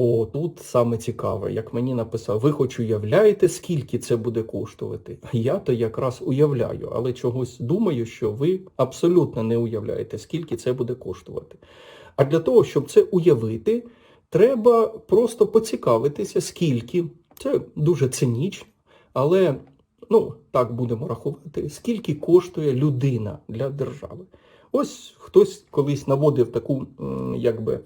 О, тут саме цікаве, як мені написав, ви хоч уявляєте, скільки це буде коштувати? Я то якраз уявляю, але чогось думаю, що ви абсолютно не уявляєте, скільки це буде коштувати. А для того, щоб це уявити, треба просто поцікавитися, скільки. Це дуже цинічно, але ну, так будемо рахувати, скільки коштує людина для держави. Ось хтось колись наводив таку, якби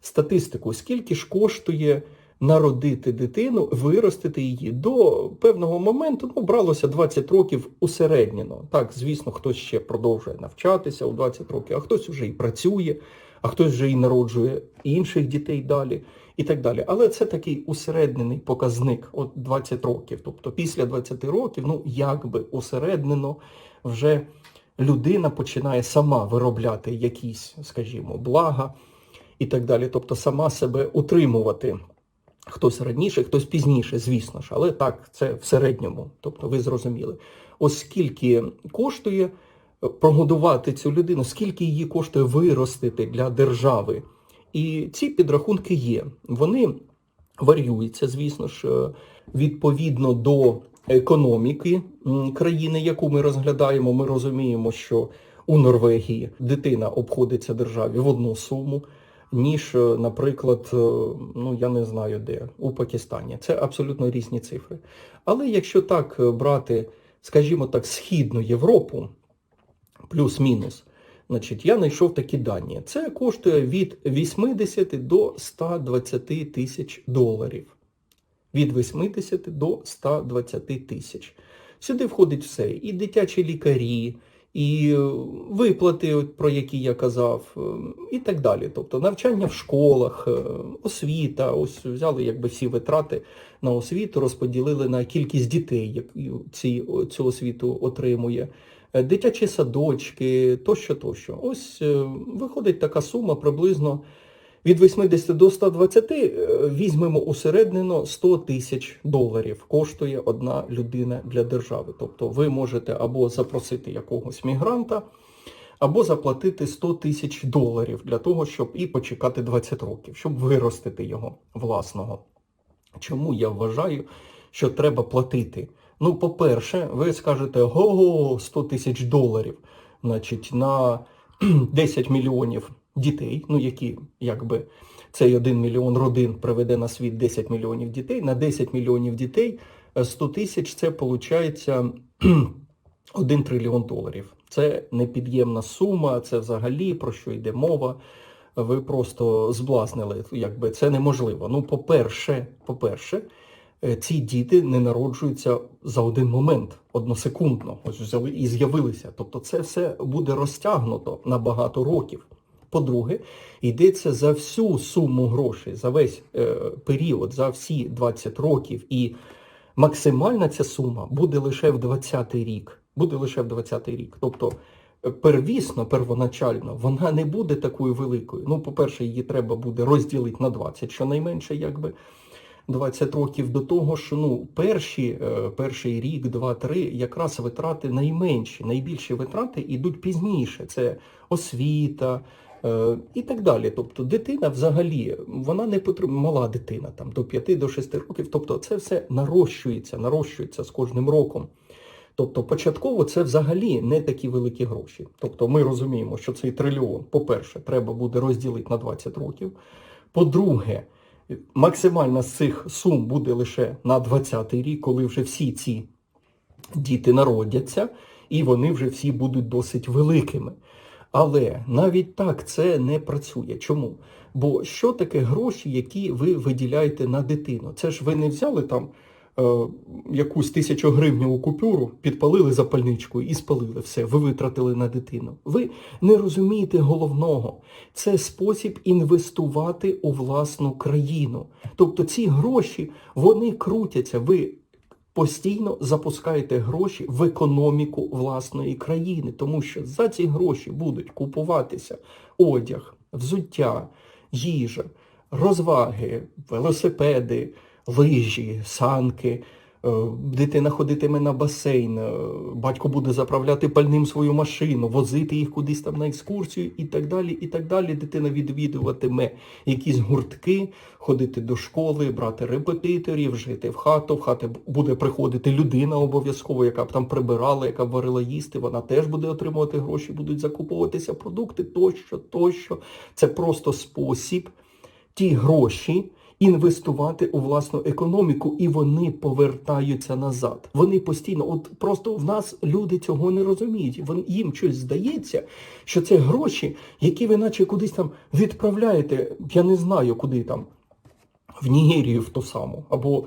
статистику, скільки ж коштує народити дитину, виростити її. До певного моменту ну, бралося 20 років усередньо. Так, звісно, хтось ще продовжує навчатися у 20 років, а хтось вже і працює, а хтось вже і народжує інших дітей далі. І так далі. Але це такий усереднений показник, от 20 років. Тобто після 20 років, ну якби усереднено вже людина починає сама виробляти якісь, скажімо, блага і так далі. Тобто сама себе утримувати. Хтось раніше, хтось пізніше, звісно ж, але так, це в середньому. Тобто ви зрозуміли. Ось скільки коштує прогодувати цю людину, скільки її коштує виростити для держави. І ці підрахунки є. Вони варіюються, звісно ж, е, відповідно до економіки країни, яку ми розглядаємо. Ми розуміємо, що у Норвегії дитина обходиться державі в одну суму, ніж, е, наприклад, е, ну я не знаю де, у Пакистані. Це абсолютно різні цифри. Але якщо так е, брати, скажімо так, Східну Європу, плюс-мінус, Значить, я знайшов такі дані. Це коштує від 80 до 120 тисяч доларів. Від 80 до 120 тисяч. Сюди входить все. І дитячі лікарі, і е, виплати, про які я казав, е, і так далі. Тобто навчання в школах, е, освіта, ось взяли якби всі витрати на освіту, розподілили на кількість дітей, які ці, цю освіту отримує. Дитячі садочки, тощо, тощо. Ось виходить така сума приблизно від 80 до 120, е, візьмемо усереднено 100 тисяч доларів коштує одна людина для держави. Тобто ви можете або запросити якогось мігранта, або заплатити 100 тисяч доларів для того, щоб і почекати 20 років, щоб виростити його власного. Чому я вважаю, що треба платити? Ну, по-перше, ви скажете, го-го, 100 тисяч доларів, значить, на 10 мільйонів дітей, ну які, якби, цей 1 мільйон родин приведе на світ 10 мільйонів дітей, на 10 мільйонів дітей 100 тисяч це виходить 1 трильйон доларів. Це непід'ємна сума, це взагалі про що йде мова. Ви просто зблазнили, якби це неможливо. Ну, по-перше, по-перше, Е, ці діти не народжуються за один момент, односекундно, ось взяли і з'явилися. Тобто це все буде розтягнуто на багато років. По-друге, йдеться за всю суму грошей, за весь е, період, за всі 20 років. І максимальна ця сума буде лише в 20-й рік. Буде лише в 20-й рік. Тобто, е, первісно, первоначально, вона не буде такою великою. Ну, по-перше, її треба буде розділити на 20, щонайменше, якби. 20 років до того, що ну, перші, е, перший рік, два-три, якраз витрати найменші, найбільші витрати йдуть пізніше. Це освіта і так далі. Тобто дитина взагалі, вона не потрібна, мала дитина там до 5-6 років. Тобто це все нарощується, нарощується з кожним роком. Тобто початково це взагалі не такі великі гроші. Тобто ми розуміємо, що цей трильйон, по-перше, треба буде розділити на 20 років. По-друге, Максимальна з цих сум буде лише на 20-й рік, коли вже всі ці діти народяться, і вони вже всі будуть досить великими. Але навіть так це не працює. Чому? Бо що таке гроші, які ви виділяєте на дитину? Це ж ви не взяли там Е, якусь тисячу гривневу купюру, підпалили запальничкою і спалили все, ви витратили на дитину. Ви не розумієте головного. Це спосіб інвестувати у власну країну. Тобто ці гроші, вони крутяться. Ви постійно запускаєте гроші в економіку власної країни, тому що за ці гроші будуть купуватися одяг, взуття, їжа, розваги, велосипеди лижі, санки, Дитина ходитиме на басейн, е, батько буде заправляти пальним свою машину, возити їх кудись там на екскурсію і так далі. і так далі. Дитина відвідуватиме якісь гуртки, ходити до школи, брати репетиторів, жити в хату. В хати буде приходити людина обов'язково, яка б там прибирала, яка б варила їсти. Вона теж буде отримувати гроші, будуть закуповуватися продукти тощо, тощо. Це просто спосіб ті гроші інвестувати у власну економіку, і вони повертаються назад. Вони постійно, от просто в нас люди цього не розуміють. Вон їм щось здається, що це гроші, які ви наче кудись там відправляєте. Я не знаю, куди там в Нігерію в ту саму, або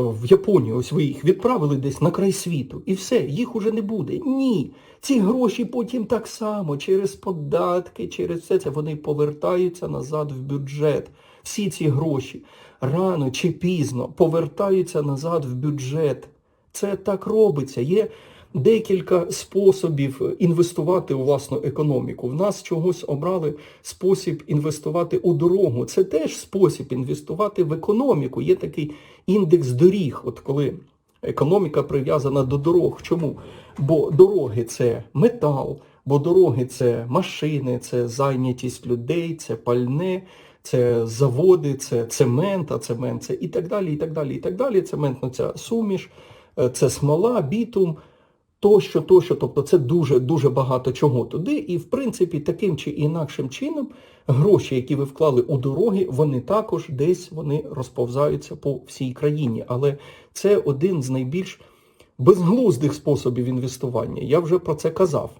в Японію, ось ви їх відправили десь на край світу, і все, їх уже не буде. Ні. Ці гроші потім так само, через податки, через все це, вони повертаються назад в бюджет. Всі ці гроші рано чи пізно повертаються назад в бюджет. Це так робиться. Є декілька способів інвестувати у власну економіку. В нас чогось обрали спосіб інвестувати у дорогу. Це теж спосіб інвестувати в економіку. Є такий індекс доріг, от коли економіка прив'язана до дорог. Чому? Бо дороги це метал, бо дороги це машини, це зайнятість людей, це пальне. Це заводи, це цемент, а цемент це і так далі, і так далі, і так далі. Цементна ця суміш, е, це смола, бітум, тощо, тощо. Тобто це дуже дуже багато чого туди. І в принципі, таким чи інакшим чином гроші, які ви вклали у дороги, вони також десь вони розповзаються по всій країні. Але це один з найбільш безглуздих способів інвестування. Я вже про це казав.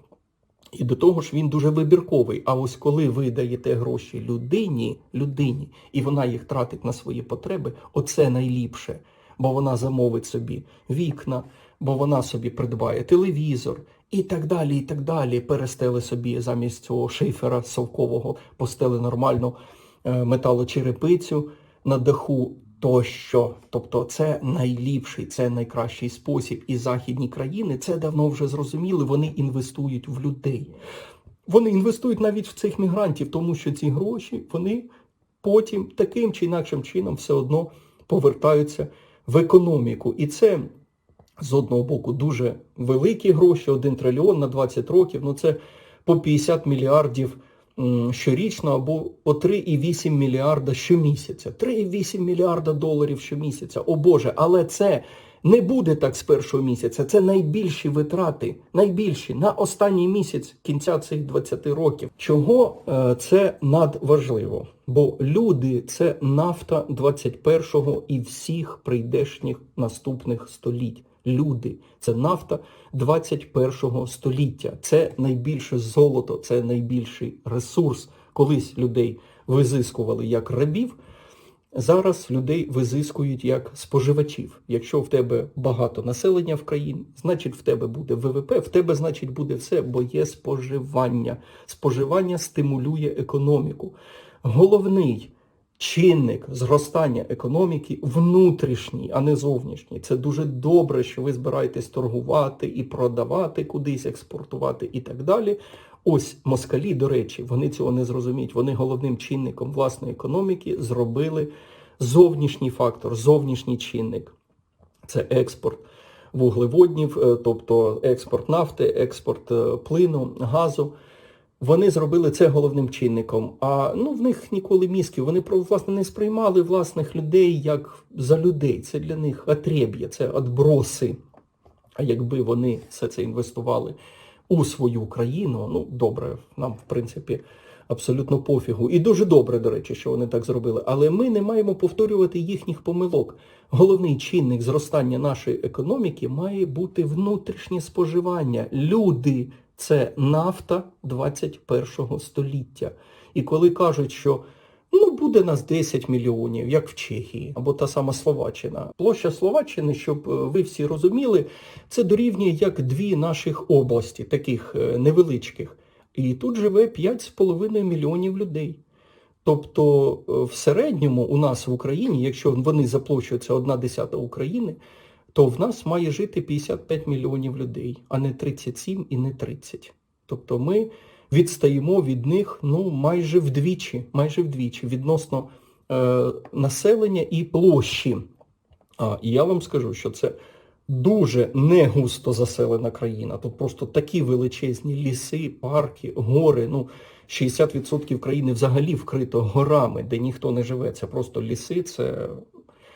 І до того ж він дуже вибірковий. А ось коли ви даєте гроші людині, людині, і вона їх тратить на свої потреби, оце найліпше. Бо вона замовить собі вікна, бо вона собі придбає телевізор і так далі, і так далі. Перестели собі замість цього шифера совкового, постели нормальну е, металочерепицю на даху тощо. Тобто це найліпший, це найкращий спосіб. І західні країни це давно вже зрозуміли, вони інвестують в людей. Вони інвестують навіть в цих мігрантів, тому що ці гроші вони потім таким чи інакшим чином все одно повертаються в економіку. І це з одного боку дуже великі гроші, 1 трильйон на 20 років. Ну це по 50 мільярдів щорічно або по 3,8 мільярда щомісяця. 3,8 мільярда доларів щомісяця. О Боже, але це не буде так з першого місяця. Це найбільші витрати, найбільші на останній місяць кінця цих 20 років. Чого е, це надважливо? Бо люди це нафта 21-го і всіх прийдешніх наступних століть. Люди це нафта 21-го століття. Це найбільше золото, це найбільший ресурс. Колись людей визискували як рабів. Зараз людей визискують як споживачів. Якщо в тебе багато населення в країні, значить в тебе буде ВВП, в тебе, значить, буде все, бо є споживання. Споживання стимулює економіку. Головний чинник зростання економіки внутрішній, а не зовнішній. Це дуже добре, що ви збираєтесь торгувати і продавати кудись, експортувати і так далі. Ось москалі, до речі, вони цього не зрозуміють. Вони головним чинником власної економіки зробили зовнішній фактор, зовнішній чинник. Це експорт вуглеводнів, е, тобто експорт нафти, експорт е, плину, газу. Вони зробили це головним чинником. А ну в них ніколи мізків. Вони власне не сприймали власних людей як за людей. Це для них отреб'я, це отброси. А якби вони все це інвестували у свою країну, ну добре, нам в принципі абсолютно пофігу. І дуже добре, до речі, що вони так зробили. Але ми не маємо повторювати їхніх помилок. Головний чинник зростання нашої економіки має бути внутрішнє споживання. Люди це нафта 21 століття. І коли кажуть, що ну буде нас 10 мільйонів, як в Чехії, або та сама Словаччина. Площа Словаччини, щоб е, ви всі розуміли, це дорівнює як дві наших області, таких е, невеличких. І тут живе 5,5 мільйонів людей. Тобто е, в середньому у нас в Україні, якщо вони за площею це одна десята України, то в нас має жити 55 мільйонів людей, а не 37 і не 30. Тобто ми відстаємо від них ну, майже вдвічі, майже вдвічі відносно е, населення і площі. А, і я вам скажу, що це дуже не густо заселена країна. Тут просто такі величезні ліси, парки, гори. Ну, 60% країни взагалі вкрито горами, де ніхто не живе. Це просто ліси, це,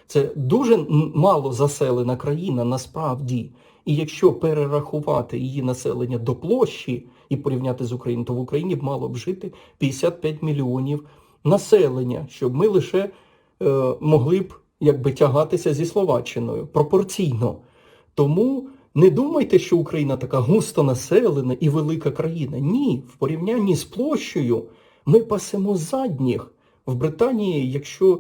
це дуже мало заселена країна насправді. І якщо перерахувати її населення до площі і порівняти з Україною, то в Україні б мало б жити 55 мільйонів населення, щоб ми лише е, могли б якби тягатися зі Словаччиною пропорційно. Тому не думайте, що Україна така густо населена і велика країна. Ні, в порівнянні з площею ми пасемо задніх. В Британії, якщо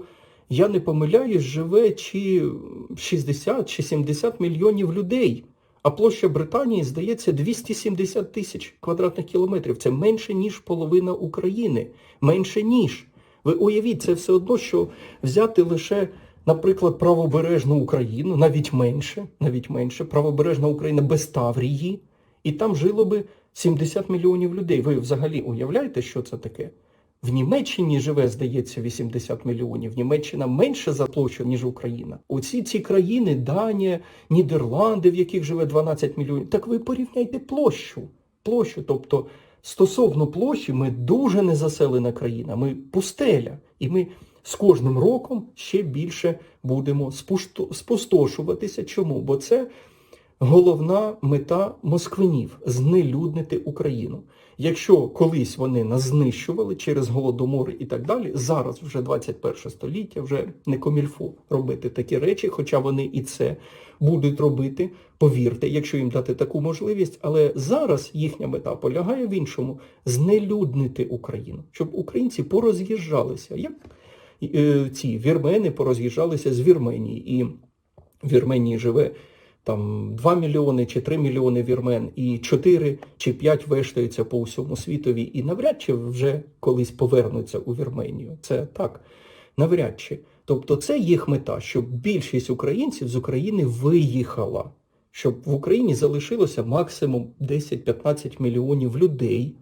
я не помиляюсь, живе чи 60 чи 70 мільйонів людей. А площа Британії, здається, 270 тисяч квадратних кілометрів. Це менше, ніж половина України. Менше ніж. Ви уявіть, це все одно, що взяти лише, наприклад, правобережну Україну, навіть менше, навіть менше, правобережна Україна без Таврії, і там жило би 70 мільйонів людей. Ви взагалі уявляєте, що це таке? В Німеччині живе, здається, 80 мільйонів. Німеччина менше за площу, ніж Україна. Оці ці країни, Данія, Нідерланди, в яких живе 12 мільйонів. Так ви порівняйте площу. Площу, тобто стосовно площі, ми дуже незаселена країна, ми пустеля. І ми з кожним роком ще більше будемо спустошуватися. Чому? Бо це головна мета москвинів знелюднити Україну. Якщо колись вони нас знищували через голодомори і так далі, зараз вже 21 століття, вже не комільфо робити такі речі, хоча вони і це будуть робити, повірте, якщо їм дати таку можливість. Але зараз їхня мета полягає в іншому знелюднити Україну, щоб українці пороз'їжджалися, як е, ці вірмени пороз'їжджалися з Вірменії. І в Вірменії живе там 2 мільйони чи 3 мільйони вірмен, і 4 чи 5 вештаються по всьому світові, і навряд чи вже колись повернуться у Вірменію. Це так, навряд чи. Тобто це їх мета, щоб більшість українців з України виїхала, щоб в Україні залишилося максимум 10-15 мільйонів людей,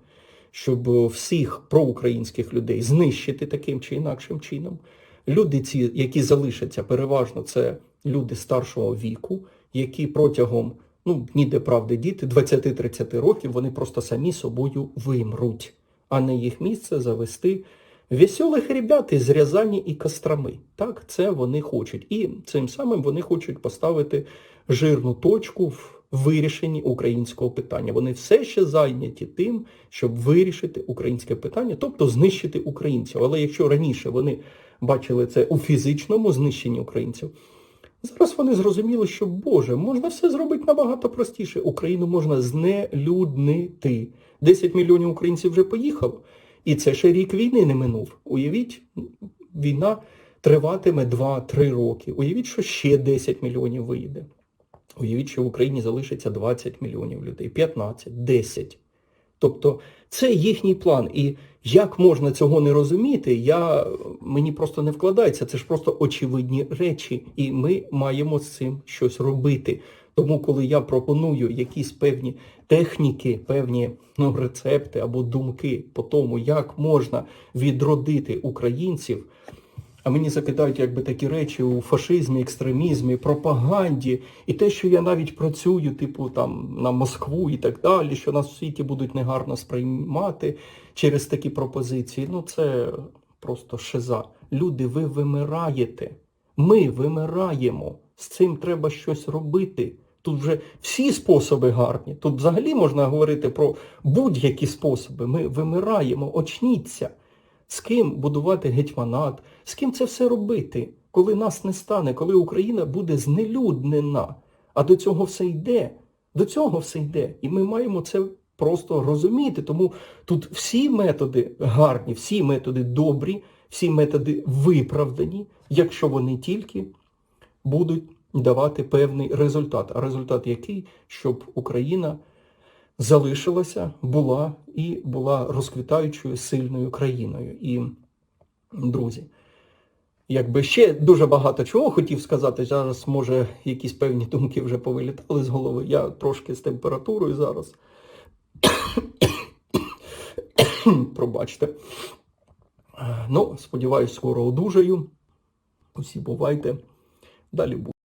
щоб всіх проукраїнських людей знищити таким чи інакшим чином. Люди, ці, які залишаться, переважно це люди старшого віку, які протягом, ну, ніде правди діти, 20-30 років, вони просто самі собою вимруть, а на їх місце завести веселих ребят із Рязані і Костроми. Так, це вони хочуть. І цим самим вони хочуть поставити жирну точку в вирішенні українського питання. Вони все ще зайняті тим, щоб вирішити українське питання, тобто знищити українців. Але якщо раніше вони бачили це у фізичному знищенні українців, зараз вони зрозуміли, що Боже, можна все зробити набагато простіше. Україну можна знелюднити. 10 мільйонів українців вже поїхало. І це ще рік війни не минув. Уявіть, війна триватиме 2-3 роки. Уявіть, що ще 10 мільйонів виїде. Уявіть, що в Україні залишиться 20 мільйонів людей, 15, 10. Тобто це їхній план. І як можна цього не розуміти, я, мені просто не вкладається. Це ж просто очевидні речі, і ми маємо з цим щось робити. Тому, коли я пропоную якісь певні техніки, певні ну, рецепти або думки по тому, як можна відродити українців, а мені закидають якби такі речі у фашизмі, екстремізмі, пропаганді, і те, що я навіть працюю, типу там на Москву і так далі, що нас в світі будуть негарно сприймати через такі пропозиції. Ну це просто шиза. Люди, ви вимираєте. Ми вимираємо. З цим треба щось робити. Тут вже всі способи гарні. Тут взагалі можна говорити про будь-які способи. Ми вимираємо, очніться. З ким будувати гетьманат, з ким це все робити, коли нас не стане, коли Україна буде знелюднена. А до цього все йде. До цього все йде. І ми маємо це просто розуміти. Тому тут всі методи гарні, всі методи добрі, всі методи виправдані, якщо вони тільки будуть давати певний результат. А результат який? Щоб Україна залишилася, була і була розквітаючою сильною країною. І, друзі, якби ще дуже багато чого хотів сказати, зараз, може, якісь певні думки вже повилітали з голови. Я трошки з температурою зараз. Пробачте. Ну, сподіваюсь, скоро одужаю. Усі бувайте. Далі буде.